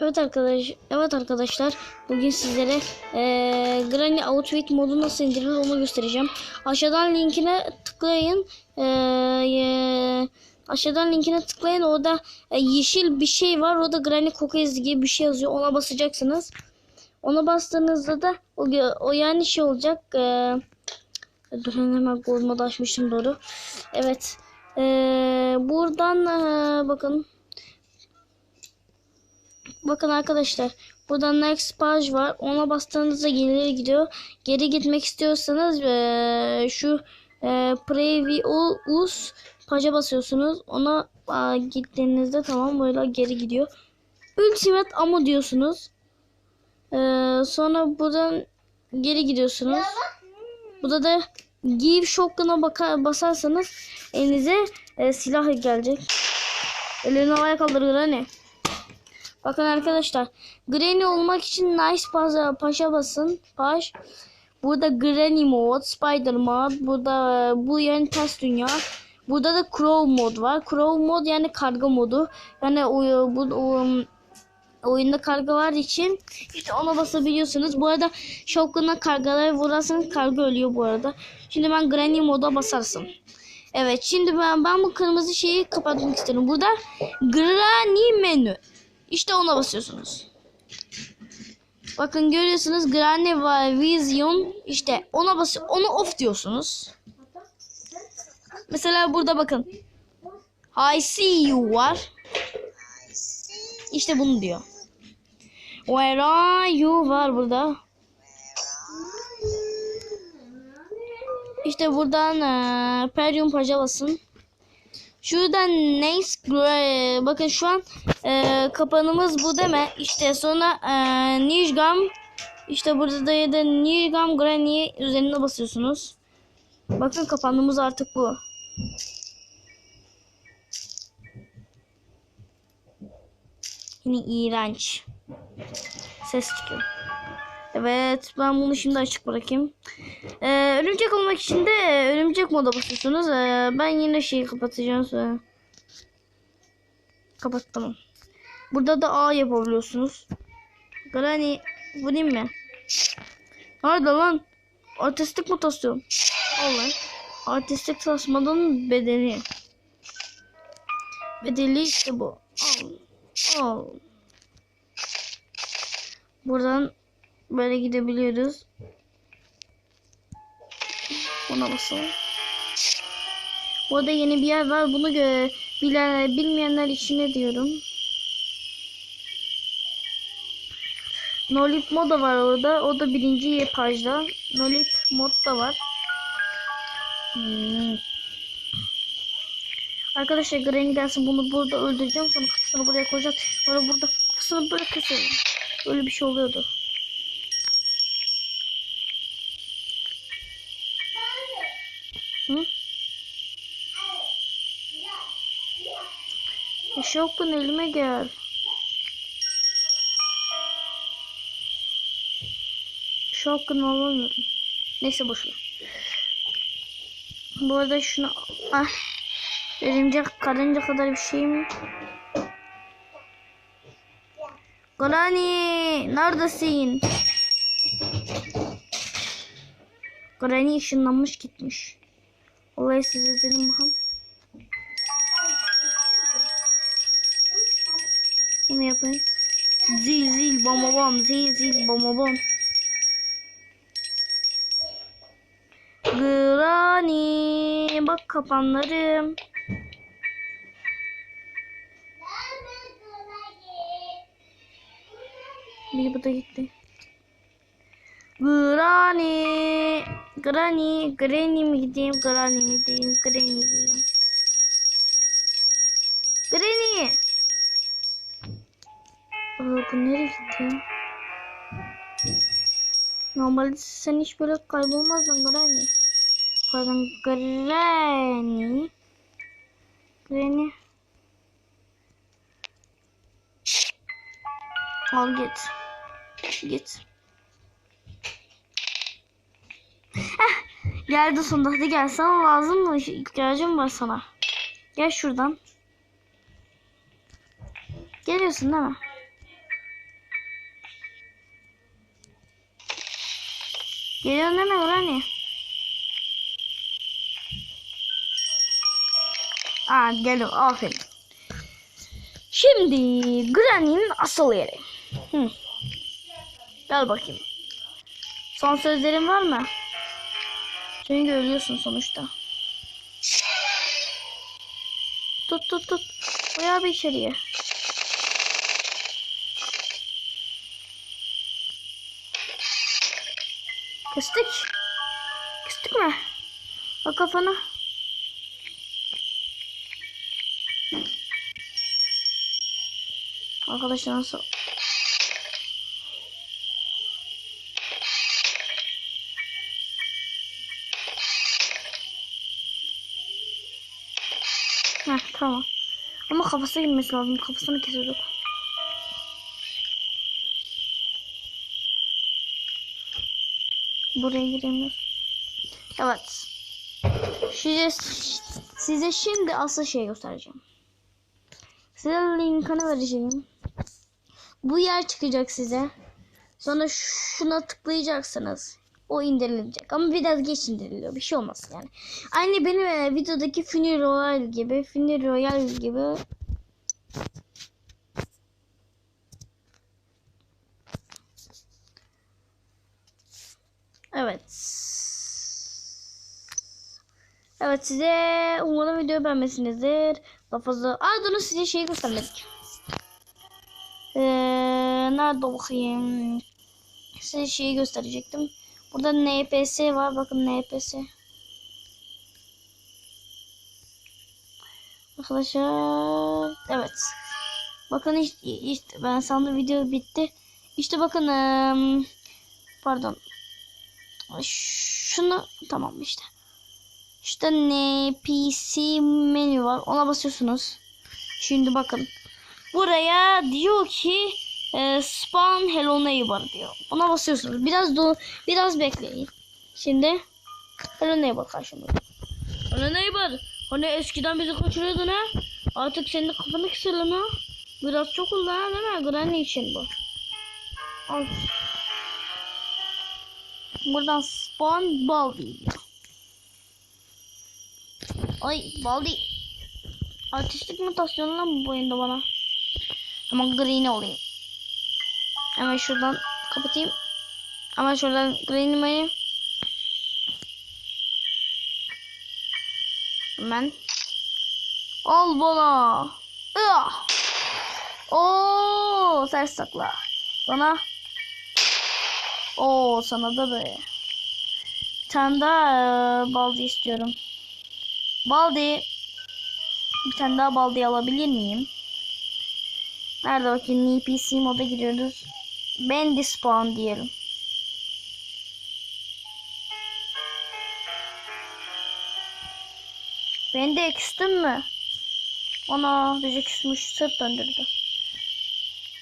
Evet arkadaş, evet arkadaşlar. Bugün sizlere eee Granny Outfit modu nasıl indirilir onu göstereceğim. Aşağıdan linkine tıklayın. Eee, aşağıdan linkine tıklayın. Orada e, yeşil bir şey var. Orada Granny Cookies gibi bir şey yazıyor. Ona basacaksınız. Ona bastığınızda da o, o yani şey olacak. Eee dur hemen Gold açmışım doğru. Evet. Eee, buradan eee, bakın. Bakın arkadaşlar burada next page var. Ona bastığınızda geri gidiyor. Geri gitmek istiyorsanız eee, şu eee previous page'a basıyorsunuz. Ona aa, gittiğinizde tamam böyle geri gidiyor. Ultimate ammo diyorsunuz. Eee, sonra buradan geri gidiyorsunuz. Burada da give shotgun'a basarsanız elinize e, silah gelecek. Elini havaya kaldırır hani. Bakın arkadaşlar. Granny olmak için nice paşa, paşa basın. Paş. Burada Granny mod, Spider mod. Burada bu yani ters dünya. Burada da Crow mod var. Crow mod yani karga modu. Yani o, bu o, oyunda karga var için işte ona basabiliyorsunuz. Bu arada shotgun'a kargaları vurarsanız karga ölüyor bu arada. Şimdi ben Granny moda basarsın. Evet şimdi ben ben bu kırmızı şeyi kapatmak istiyorum. Burada Granny menü. İşte ona basıyorsunuz. Bakın görüyorsunuz Granny var Vision işte ona bas onu off diyorsunuz. Mesela burada bakın. I see you var. İşte bunu diyor. Where are you var burada. İşte buradan eee Perium Paja Şuradan Nice Gray- bakın şu an eee kapanımız bu deme. İşte sonra eee Nijgam işte burada da ya da Nijgam Granny üzerine basıyorsunuz. Bakın kapanımız artık bu. Yine iğrenç. Ses çıkıyor. Evet ben bunu şimdi açık bırakayım. Ee, örümcek olmak için de e, örümcek moda basıyorsunuz. Ee, ben yine şeyi kapatacağım sonra. Kapat. Burada da A yapabiliyorsunuz. Granny vurayım mı? Nerede lan? Artistik mutasyon. Allah. Artistik tasmanın bedeni. Bedeli işte bu. Al. Al. Buradan böyle gidebiliyoruz. Buna basalım. Burada yeni bir yer var. Bunu bilen, bilmeyenler için ne diyorum. Nolip mod da var orada. O da birinci pajda. Nolip mod da var. Hmm. Arkadaşlar Granny gelsin bunu burada öldüreceğim. Sonra kafasını buraya koyacağız. Sonra burada kafasını böyle keselim. Öyle bir şey oluyordu. Hı? E, Şokun elime gel. Şokun alamıyorum. Neyse boşver. Bu arada şunu ah örümcek karınca kadar bir şey mi? Granny neredesin? Granny ışınlanmış gitmiş. Olayı size dedim bakalım. Bunu yapayım. Zil zil bam bam zil zil bam bam. Granny bak kapanlarım. Bir bu da gitti. Granny. Granny. Granny mi gideyim? Granny mi gideyim? Granny mi gideyim? Granny. Aa, bu nereye gitti? Normalde sen hiç böyle kaybolmazdın Granny. Pardon Granny. Granny. Al git. Git. Gel Dursun hadi gel sana lazım mı? İhtiyacım var sana. Gel şuradan. Geliyorsun değil mi? Geliyorsun değil mi Granny? Aa geliyor aferin. Şimdi Granny'nin asıl yeri. Hı. Gel bakayım. Son sözlerin var mı? Çünkü ölüyorsun sonuçta. Tut tut tut. Bayağı bir içeriye. Kestik. Kestik mi? Bak kafana. Arkadaşlar nasıl? Tamam. Ama kafasına girmesi lazım. Kafasını kesiyorduk. Buraya giremiyoruz. Evet. Size, size şimdi asıl şey göstereceğim. Size linkini vereceğim. Bu yer çıkacak size. Sonra şuna tıklayacaksınız. O indirilecek. Ama biraz geç indiriliyor. Bir şey olmaz yani. Aynı benim e, videodaki Funny Royale gibi. Funny Royale gibi. Evet. Evet size umarım video beğenmişsinizdir. Daha fazla. Aa size şeyi göstermedik. Ee, nerede bakayım? Size şeyi gösterecektim. Burada NPS var. Bakın NPS. Arkadaşlar. Evet. Bakın işte, işte ben sandım video bitti. İşte bakın. pardon. Şunu tamam işte. İşte NPC menü var. Ona basıyorsunuz. Şimdi bakın. Buraya diyor ki spawn hello neighbor diyor. Ona basıyorsunuz. Biraz do biraz bekleyin. Şimdi hello neighbor karşımda. Hello neighbor. Hani eskiden bizi kaçırıyordun ha? Artık senin kafanı kısalım ha. Biraz çok oldu ha değil mi? Granny için bu. Al. Buradan spawn baldi diyor. Ay baldi. Artistik mutasyon lan bu oyunda bana. Ama green olayım. Hemen şuradan kapatayım. Ama şuradan green'imi Hemen. Al bana. Ah. Oo, ters takla. Bana. Oo, sana da böyle. Bir tane daha e, baldi istiyorum. Baldi. Bir tane daha baldi alabilir miyim? Nerede bakayım? NPC moda giriyoruz. Bendy spawn diyelim. Ben de küstüm mü? Ana bizi küsmüş sırt döndürdü.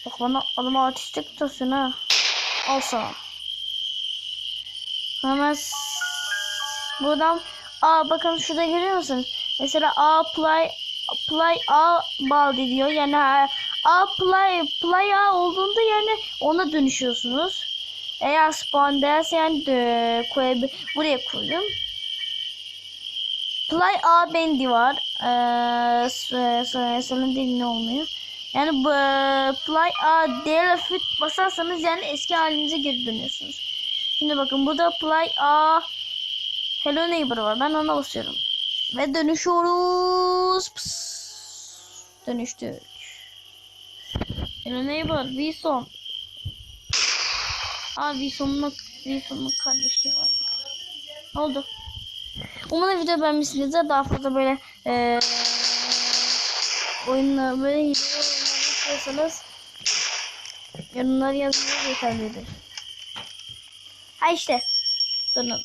Bak bana adamı artistik tutasın ha. Al sana. Hemen buradan Aa bakın şurada görüyor musunuz? Mesela A play play A baldi diyor. Yani A A play play A olduğunda yani ona dönüşüyorsunuz. Eğer spawn derse yani de, koyabil buraya koydum. Play A bendi var. Ee, değil ne olmuyor. Yani bu Play A Delafit basarsanız yani eski halinize geri dönüyorsunuz. Şimdi bakın burada Play A Hello Neighbor var. Ben ona basıyorum. Ve dönüşüyoruz. Pıs. Dönüştük. Hello Neighbor. Wilson. Aa Wilson'un Wilson'un kardeşi var. Ne oldu? Umarım video beğenmişsinizdir. Daha fazla böyle eee oyunlar böyle hile istiyorsanız yorumları yazmanız yeterlidir. Ha işte. Durun.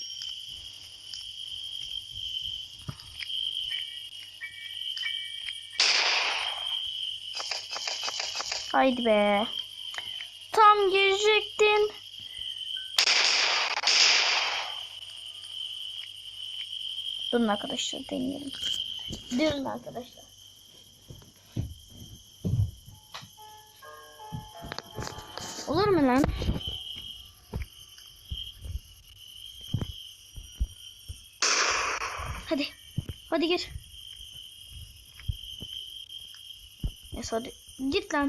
Haydi be. Tam girecektin. Durun arkadaşlar deneyelim. Durun arkadaşlar. Olur mu lan? Hadi. Hadi gir. Neyse hadi. Git lan.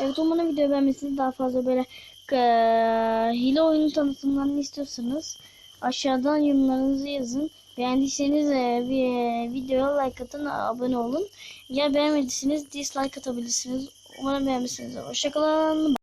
Evet umarım video beğenmişsiniz. Daha fazla böyle eee, hile oyunu tanıtımlarını istiyorsanız aşağıdan yorumlarınızı yazın. Beğendiyseniz eee, bir eee, videoya like atın, abone olun. Ya beğenmediyseniz dislike atabilirsiniz. Umarım beğenmişsinizdir. Hoşçakalın.